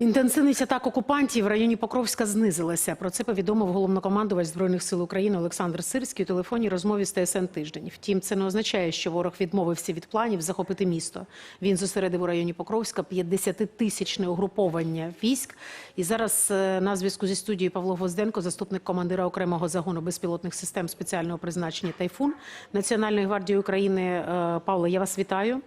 Інтенсивність атак окупантів в районі Покровська знизилася. Про це повідомив головнокомандувач збройних сил України Олександр Сирський у телефонній розмові з ТСН тиждень. Втім, це не означає, що ворог відмовився від планів захопити місто. Він зосередив у районі Покровська 50-тисячне угруповання військ. І зараз е, на зв'язку зі студією Павло Гвозденко, заступник командира окремого загону безпілотних систем спеціального призначення Тайфун Національної гвардії України. Е, Павло, я вас вітаю.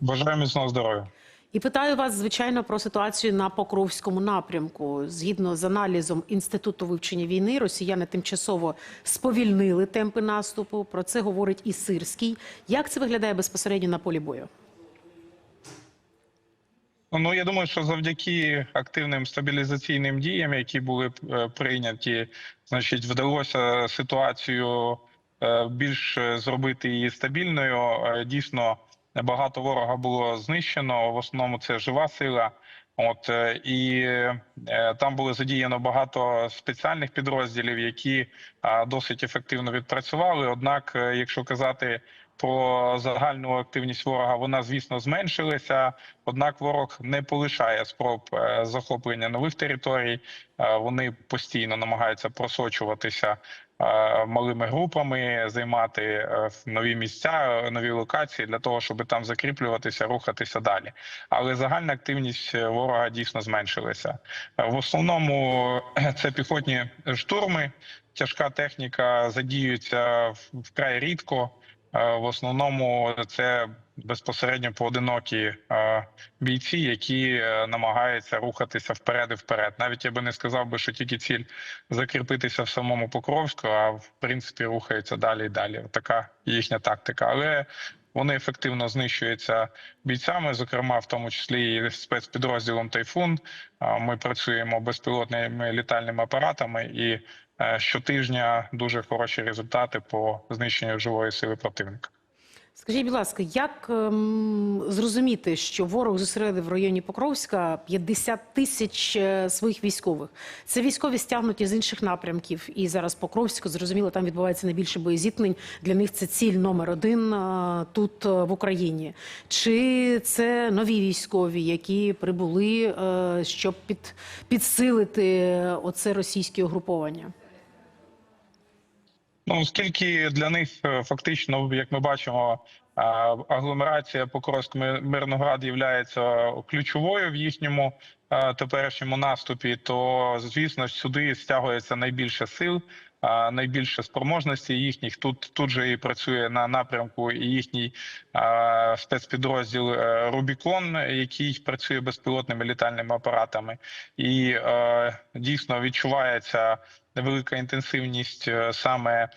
Бажаю міцного здоров'я. І питаю вас, звичайно, про ситуацію на Покровському напрямку. Згідно з аналізом Інституту вивчення війни, росіяни тимчасово сповільнили темпи наступу. Про це говорить і Сирський. Як це виглядає безпосередньо на полі бою? Ну я думаю, що завдяки активним стабілізаційним діям, які були е, прийняті, значить, вдалося ситуацію е, більш е, зробити її стабільною. Дійсно, багато ворога було знищено. В основному це жива сила. От е, і е, там було задіяно багато спеціальних підрозділів, які е, досить ефективно відпрацювали. Однак, е, якщо казати про загальну активність ворога, вона звісно зменшилася. Однак, ворог не полишає спроб е, захоплення нових територій. Е, Вони постійно намагаються просочуватися е, малими групами, займати нові місця, нові локації для того, щоб там закріплюватися, рухатися далі. Але загальна активність ворога дійсно зменшилася. В основному це піхотні штурми. Тяжка техніка задіюється вкрай рідко. Е, В основному це безпосередньо поодинокі е, бійці, які е, намагаються рухатися вперед і вперед. Навіть я би не сказав би, що тільки ціль закріпитися в самому Покровську, а в принципі рухаються далі і далі. Така їхня тактика. Але вони ефективно знищуються бійцями, зокрема, в тому числі і спецпідрозділом Тайфун. Ми працюємо безпілотними літальними апаратами і щотижня дуже хороші результати по знищенню живої сили противника. Скажіть, будь ласка, як ем, зрозуміти, що ворог зосередив в районі Покровська 50 тисяч е, своїх військових? Це військові стягнуті з інших напрямків. І зараз Покровську, зрозуміло, там відбувається найбільше боєзіткнень. Для них це ціль номер один е, тут е, в Україні. Чи це нові військові, які прибули, е, щоб під, підсилити оце російське угруповання? Ну оскільки для них е, фактично, як ми бачимо, е, агломерація Покровськ Мирноград є ключовою в їхньому е, теперішньому наступі, то звісно сюди стягується найбільше сил. Найбільше спроможності їхніх. Тут тут же і працює на напрямку їхній спецпідрозділ е, Рубікон, який працює безпілотними літальними апаратами, і е, дійсно відчувається велика інтенсивність е, саме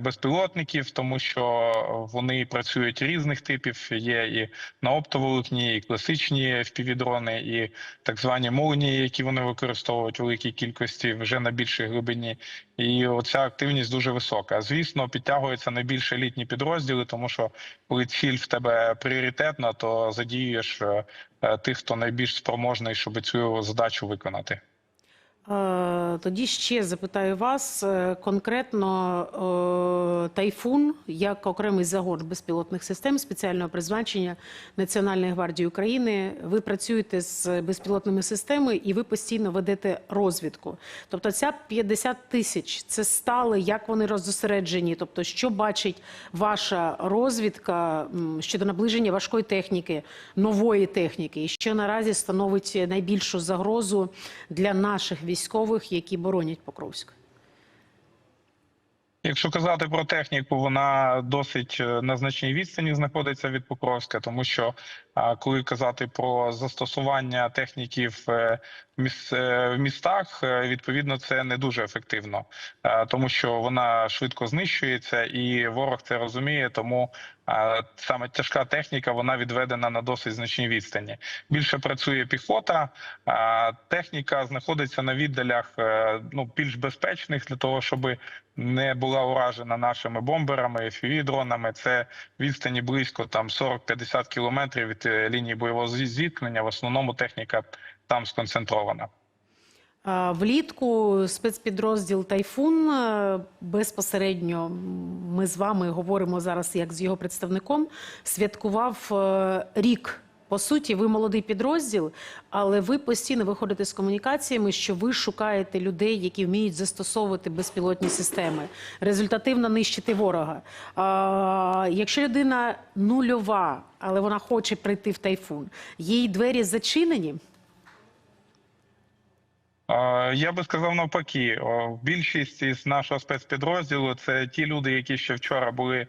безпілотників, тому що вони працюють різних типів. Є і на оптоволокні, і класичні FPV-дрони, і так звані молнії, які вони використовують в великій кількості вже на більшій глибині. І оця активність дуже висока. Звісно, підтягуються найбільш елітні підрозділи, тому що коли ціль в тебе пріоритетна, то задіюєш е, е, тих, хто найбільш спроможний, щоб цю задачу виконати. Е, Тоді ще запитаю вас е, конкретно е, тайфун як окремий загон безпілотних систем спеціального призначення Національної гвардії України. Ви працюєте з безпілотними системами і ви постійно ведете розвідку. Тобто, ця 50 тисяч це стали, як вони роззосереджені. Тобто, що бачить ваша розвідка щодо наближення важкої техніки, нової техніки, і що наразі становить найбільшу загрозу для наших військових, які боронять Покровськ? Якщо казати про техніку, вона досить е, на значній відстані знаходиться від Покровська, тому що коли казати про застосування техніки в е, в містах, е, відповідно це не дуже ефективно, Е, тому що вона швидко знищується, і ворог це розуміє. Тому саме тяжка техніка вона відведена на досить значній відстані. Більше працює піхота, техніка знаходиться на віддалях е, ну більш безпечних для того, щоб не була уражена нашими бомберами, FPV-дронами. Це відстані близько там 40-50 кілометрів від е, лінії бойового зіткнення. В основному техніка там сконцентрована. Влітку спецпідрозділ Тайфун е, безпосередньо ми з вами говоримо зараз як з його представником. Святкував е, рік По суті, ви молодий підрозділ, але ви постійно виходите з комунікаціями, що ви шукаєте людей, які вміють застосовувати безпілотні системи, результативно нищити ворога. А, якщо людина нульова, але вона хоче прийти в тайфун, їй двері зачинені. Я би сказав навпаки, більшість із нашого спецпідрозділу це ті люди, які ще вчора були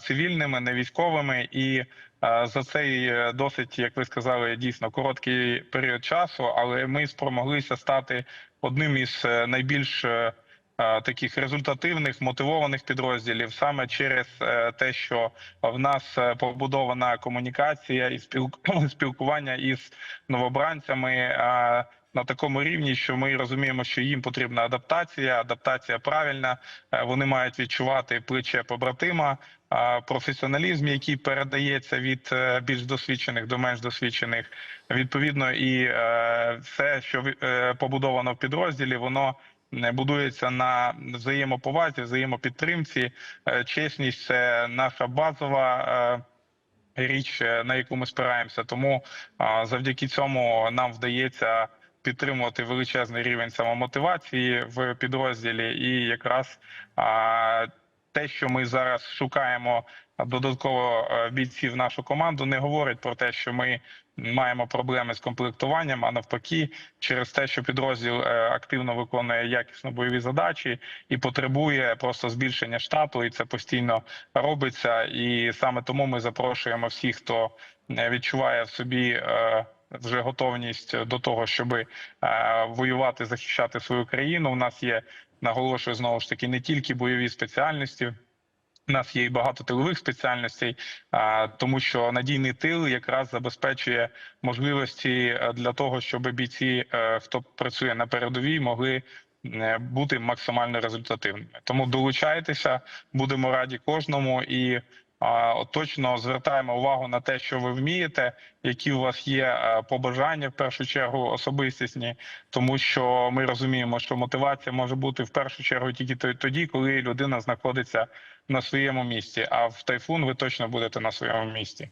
цивільними, не військовими, і за цей е, досить, як ви сказали, дійсно короткий період часу, але ми спромоглися стати одним із е, найбільш е, таких результативних мотивованих підрозділів саме через те, що в нас побудована комунікація і спілк- спілкування із новобранцями. На такому рівні, що ми розуміємо, що їм потрібна адаптація, адаптація правильна. Е, Вони мають відчувати плече побратима, професіоналізм, який передається від е, більш досвідчених до менш досвідчених. Відповідно, і е, все, що побудовано в підрозділі, воно будується на взаємоповазі, взаємопідтримці. Чесність це наша базова. Річ, на яку ми спираємося, тому завдяки цьому нам вдається підтримувати величезний рівень самомотивації в підрозділі, і якраз а, те, що ми зараз шукаємо додатково е, бійців в нашу команду, не говорить про те, що ми маємо проблеми з комплектуванням, а навпаки, через те, що підрозділ е, активно виконує якісно бойові задачі і потребує просто збільшення штату, і це постійно робиться. І саме тому ми запрошуємо всіх, хто е, відчуває в собі. Вже готовність до того, щоб е, воювати, захищати свою країну. У нас є наголошую знову ж таки не тільки бойові спеціальності. У нас є і багато тилових спеціальностей, тому що надійний тил якраз забезпечує можливості е, для того, щоб бійці, е, хто працює на передовій, могли бути максимально результативними. Тому долучайтеся, будемо раді кожному і. Точно звертаємо увагу на те, що ви вмієте, які у вас є е, побажання в першу чергу особистісні, тому що ми розуміємо, що мотивація може бути в першу чергу тільки тоді, коли людина знаходиться на своєму місці. А в тайфун ви точно будете на своєму місці.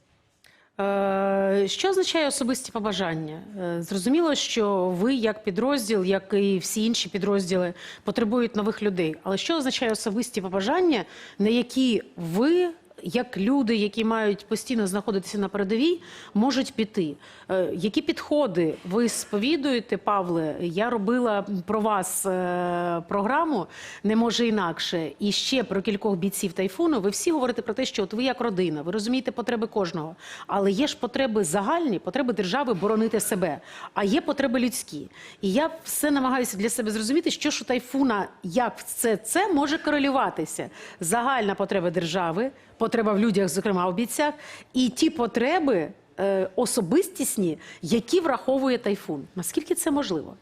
Е, Що означає особисті побажання? Е, Зрозуміло, що ви, як підрозділ, як і всі інші підрозділи, потребують нових людей. Але що означає особисті побажання, на які ви, як люди, які мають постійно знаходитися на передовій, можуть піти? Е, Які підходи ви сповідуєте, Павле? Я робила про вас е, програму не може інакше. І ще про кількох бійців тайфуну. Ви всі говорите про те, що от ви як родина, ви розумієте потреби кожного. Але є ж потреби загальні, потреби держави боронити себе, а є потреби людські. І я все намагаюся для себе зрозуміти, що ж у тайфуна, як це, це може корелюватися. Загальна потреба держави, потреба в людях, зокрема в бійцях, і ті потреби е, особистісні, які враховує тайфун. Наскільки це можливо?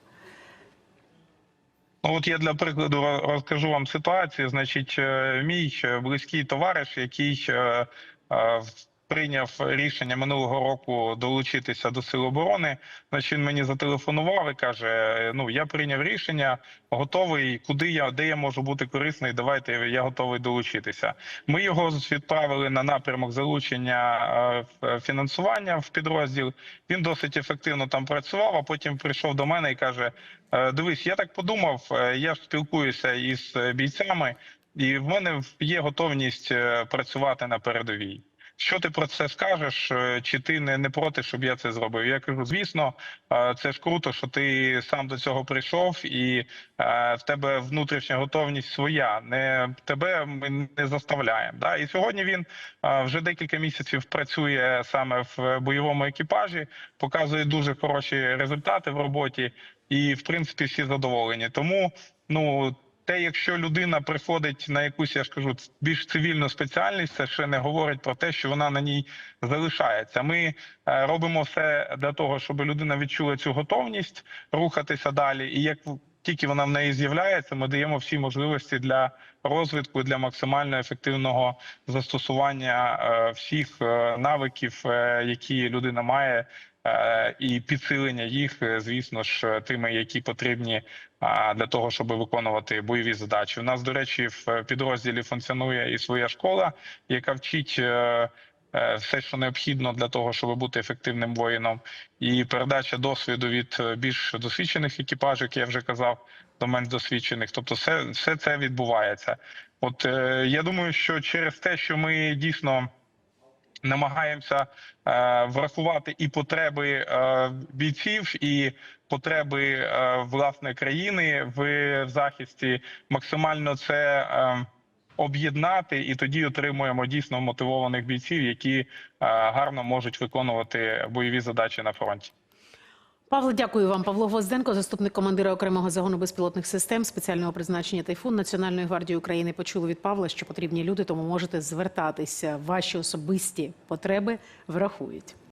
Ну, от я для прикладу розкажу вам ситуацію. Значить, е, мій е, близький товариш, який е, в- прийняв рішення минулого року долучитися до сил оборони. Значить, він мені зателефонував і каже: Ну, я прийняв рішення, готовий. Куди я де я можу бути корисний? Давайте я готовий долучитися. Ми його відправили на напрямок залучення е, фінансування в підрозділ. Він досить ефективно там працював. А потім прийшов до мене і каже: «Е, Дивись, я так подумав. е, Я ж спілкуюся із бійцями, і в мене є готовність працювати на передовій. Що ти про це скажеш? Е, Чи ти не, не проти, щоб я це зробив? Я кажу, звісно, е, це ж круто, що ти сам до цього прийшов, і е, в тебе внутрішня готовність своя. Не тебе ми не заставляємо. Да? І сьогодні він вже декілька місяців працює саме в бойовому екіпажі, показує дуже хороші результати в роботі, і в принципі всі задоволені. Тому ну. Те, якщо людина приходить на якусь, я ж кажу, більш цивільну спеціальність, це ще не говорить про те, що вона на ній залишається. Ми е, робимо все для того, щоб людина відчула цю готовність рухатися далі. І як тільки вона в неї з'являється, ми даємо всі можливості для розвитку, для максимально ефективного застосування е, всіх е, навиків, які людина має. Е, І підсилення їх, е, звісно ж, тими, які потрібні для того, щоб виконувати бойові задачі. У нас, до речі, в підрозділі функціонує і своя школа, яка вчить е, е, все, що необхідно для того, щоб бути ефективним воїном, і передача досвіду від е, більш досвідчених екіпажів, як я вже казав, до менш досвідчених. Тобто, все, все це відбувається. От е, я думаю, що через те, що ми дійсно намагаємося е, врахувати і потреби е, бійців, і потреби е, власне країни в, захисті, максимально це об'єднати, і тоді отримуємо дійсно мотивованих бійців, які гарно можуть виконувати бойові задачі на фронті. Павло, дякую вам. Павло Гвозденко, заступник командира окремого загону безпілотних систем спеціального призначення Тайфун Національної гвардії України. Почули від Павла, що потрібні люди, тому можете звертатися. Ваші особисті потреби врахують.